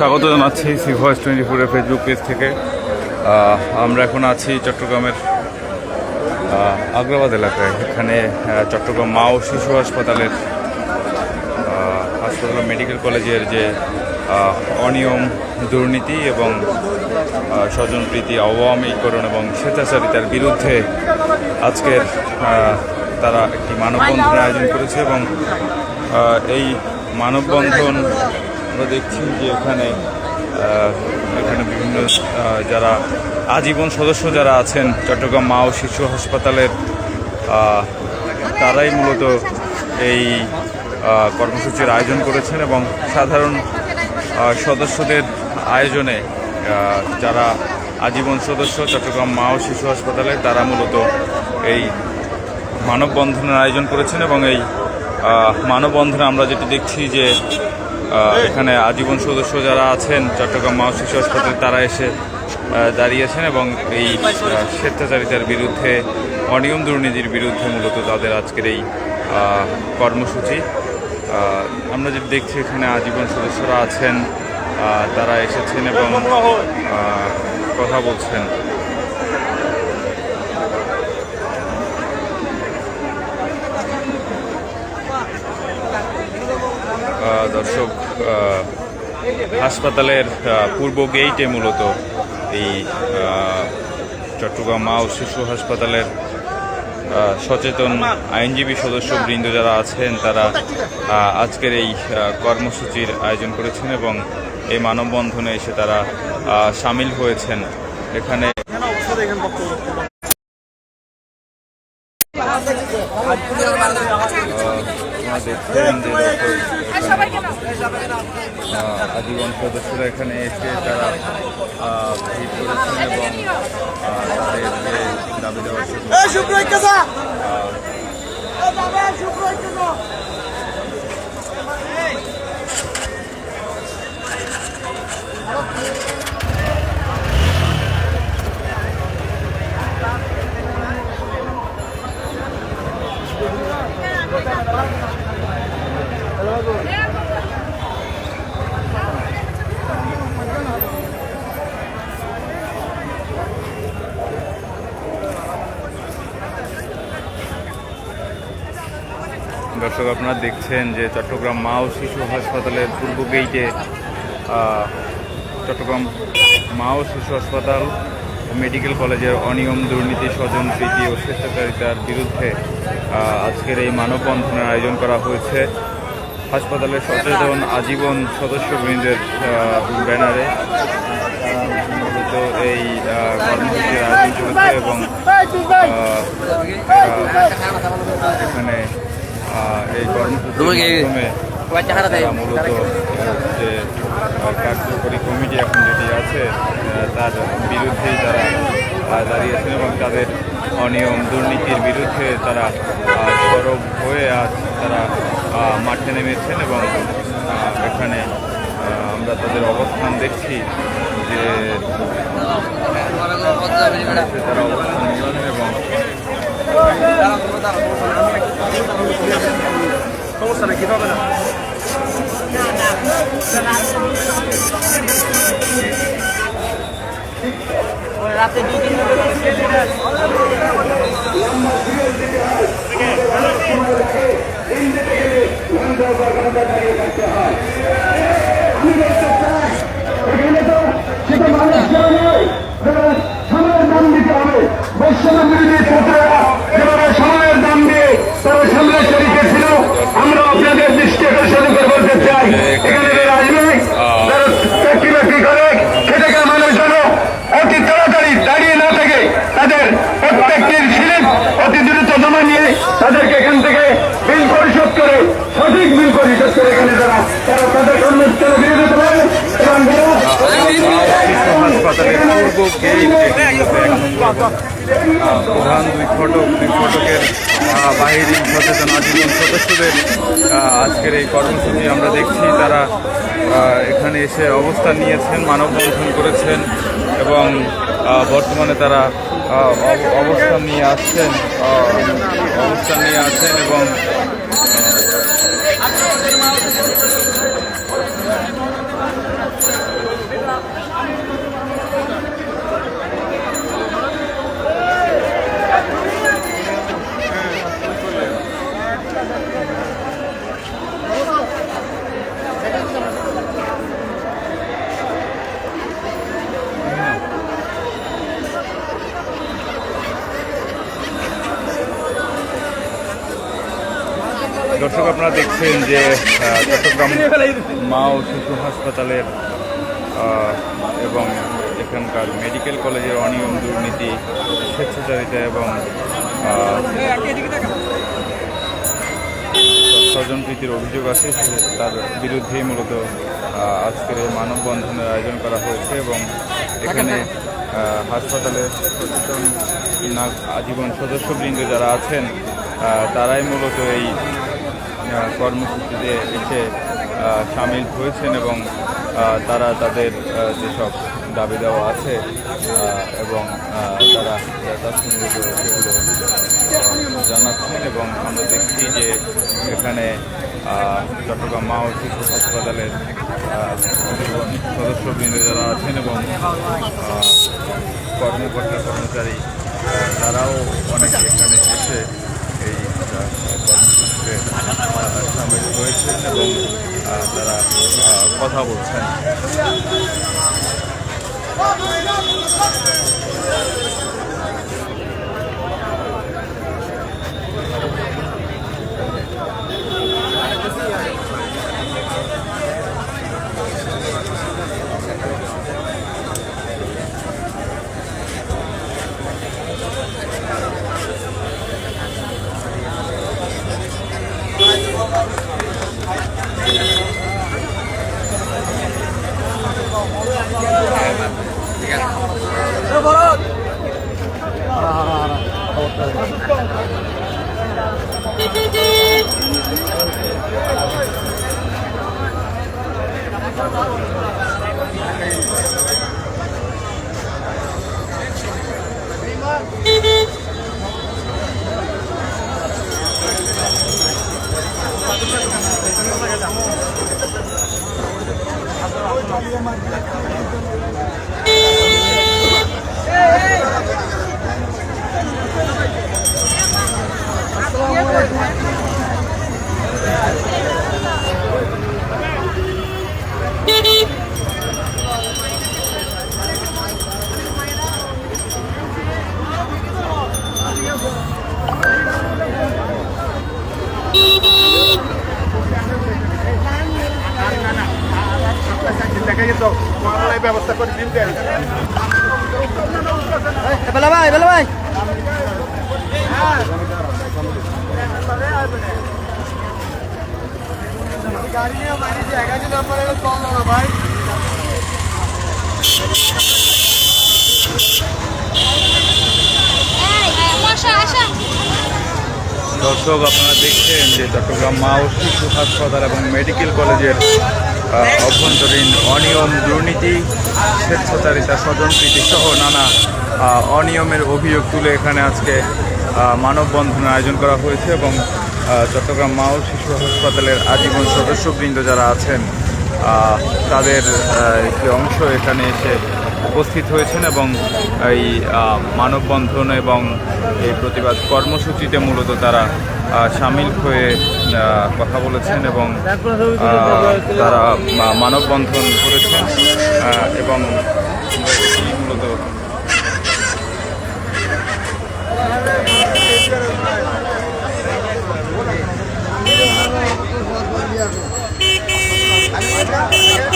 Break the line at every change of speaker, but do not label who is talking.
স্বাগত জানাচ্ছি C voice twenty ফোরের ফেসবুক পেজ থেকে আমরা এখন আছি চট্টগ্রামের আগ্রাবাদ এলাকায়। এখানে চট্টগ্রাম মা ও শিশু হাসপাতালের হাসপাতাল মেডিকেল কলেজের যে অনিয়ম, দুর্নীতি এবং স্বজনপ্রীতি আওয়ামীকরণ এবং স্বেচ্ছাচারিতার বিরুদ্ধে আজকের তারা একটি মানববন্ধনের আয়োজন করেছে এবং এই মানববন্ধন আমরা দেখছি যে এখানে এখানে বিভিন্ন যারা আজীবন সদস্য যারা আছেন, চট্টগ্রাম মা ও শিশু হাসপাতালের তারাই মূলত এই কর্মসূচির আয়োজন করেছেন এবং সাধারণ সদস্যদের আয়োজনে যারা আজীবন সদস্য চট্টগ্রাম মা ও শিশু হাসপাতালে, তারা মূলত এই মানববন্ধনের আয়োজন করেছেন এবং এই মানববন্ধনে আমরা যেটি দেখছি যে এখানে আজীবন সদস্য যারা আছেন, চট্টগ্রাম মা শিশু হাসপাতালে তারা এসে দাঁড়িয়েছেন এবং এই স্বেচ্ছাচারিতার বিরুদ্ধে, অনিয়ম দুর্নীতির বিরুদ্ধে মূলত তাদের আজকের এই কর্মসূচি। আমরা যেটি দেখছি এখানে আজীবন সদস্যরা আছেন তারা এসেছেন এবং কথা বলছেন। দর্শক হাসপাতালের পূর্ব গেইটে মূলত এই চট্টগ্রাম মা ও শিশু হাসপাতালের সচেতন আইনজীবী সদস্য বৃন্দ যারা আছেন, তারা আজকের এই কর্মসূচির আয়োজন করেছেন এবং এই মানববন্ধনে এসে তারা সামিল হয়েছেন। এখানে আজীবন সদস্যরা এখানে এসে তারা ভিড় করেছেন এবং আহ, তাদের যে। দাবি দেওয়া সেগুলো দর্শক, আপনারা দেখছেন যে চট্টগ্রাম মা ও শিশু হাসপাতালের পূর্ব গেইটে চট্টগ্রাম মা ও শিশু হাসপাতাল মেডিকেল কলেজের অনিয়ম দুর্নীতি স্বজন প্রীতি ও স্বেচ্ছাচারিতার বিরুদ্ধে আজকের এই মানববন্ধনের আয়োজন করা হয়েছে। হাসপাতালের সচেতন আজীবন সদস্যবৃন্দের ব্যানারে এই কর্মসূচির আয়োজন করেছে এবং এখানে এই কর্মসূচির মূলত যে কার্যকরী কমিটি এখন যেটি আছে তার বিরুদ্ধেই তারা দাঁড়িয়েছেন এবং তাদের অনিয়ম দুর্নীতির বিরুদ্ধে তারা সরব হয়ে আজ তারা মাঠে নেমেছেন এবং এখানে আমরা তাদের অবস্থান দেখছি যে তারা অবস্থান এবং
সমস্যা নেই কীভাবে না? রাতে দুই দিন
সময়ের
প্রধান দুই ফটক দুই ফটকের আহ, সচেতন আজীবন সদস্যদের আজকের এই কর্মসূচি আমরা দেখছি তারা এখানে এসে অবস্থান নিয়েছেন মানববন্ধন করেছেন এবং বর্তমানে তারা অবস্থান নিয়ে আসছেন অবস্থান নিয়ে আছেন এবং দর্শক, আপনারা দেখছেন যে চট্টগ্রাম মা ও শিশু হাসপাতালের এবং এখানকার মেডিকেল কলেজের অনিয়ম দুর্নীতি, স্বেচ্ছাচারিতা এবং স্বজনপ্রীতির অভিযোগ আছে, তার বিরুদ্ধেই মূলত আজকের এই মানববন্ধনের আয়োজন করা হয়েছে এবং এখানে হাসপাতালে সচেতন আজীবন সদস্যবৃন্দ যারা আছেন তারাই মূলত এই কর্মসূচিতে এসে সামিল হয়েছেন এবং তারা তাদের যেসব দাবি দেওয়া আছে এবং তারা সেগুলো জানাচ্ছেন এবং আমরা দেখছি যে এখানে চট্টগ্রাম মা ও শিশু হাসপাতালের সদস্যবৃন্দ যারা আছেন এবং কর্মকর্তা কর্মচারী তারাও অনেকে এখানে এসে এই সামিল হয়েছেন এবং তারা কথা বলছেন।
マリア
বেলা ভাই বেলা ভাই।
দর্শক, আপনারা দেখছেন যে চট্টগ্রাম মা ও শিশু হাসপাতাল এবং মেডিকেল কলেজের অভ্যন্তরীণ অনিয়ম, দুর্নীতি, স্বেচ্ছাচারিতা, স্বজনপ্রীতি সহ নানা অনিয়মের অভিযোগ তুলে এখানে আজকে মানববন্ধনের আয়োজন করা হয়েছে এবং চট্টগ্রাম মা ও শিশু হাসপাতালের আজীবন সদস্যবৃন্দ যারা আছেন তাদের একটি অংশ এখানে এসে উপস্থিত হয়েছেন এবং এই মানববন্ধন এবং এই প্রতিবাদ কর্মসূচিতে মূলত তারা সামিল হয়ে কথা বলেছেন এবং তারা মানববন্ধন করেছেন এবং এই মূলত
ও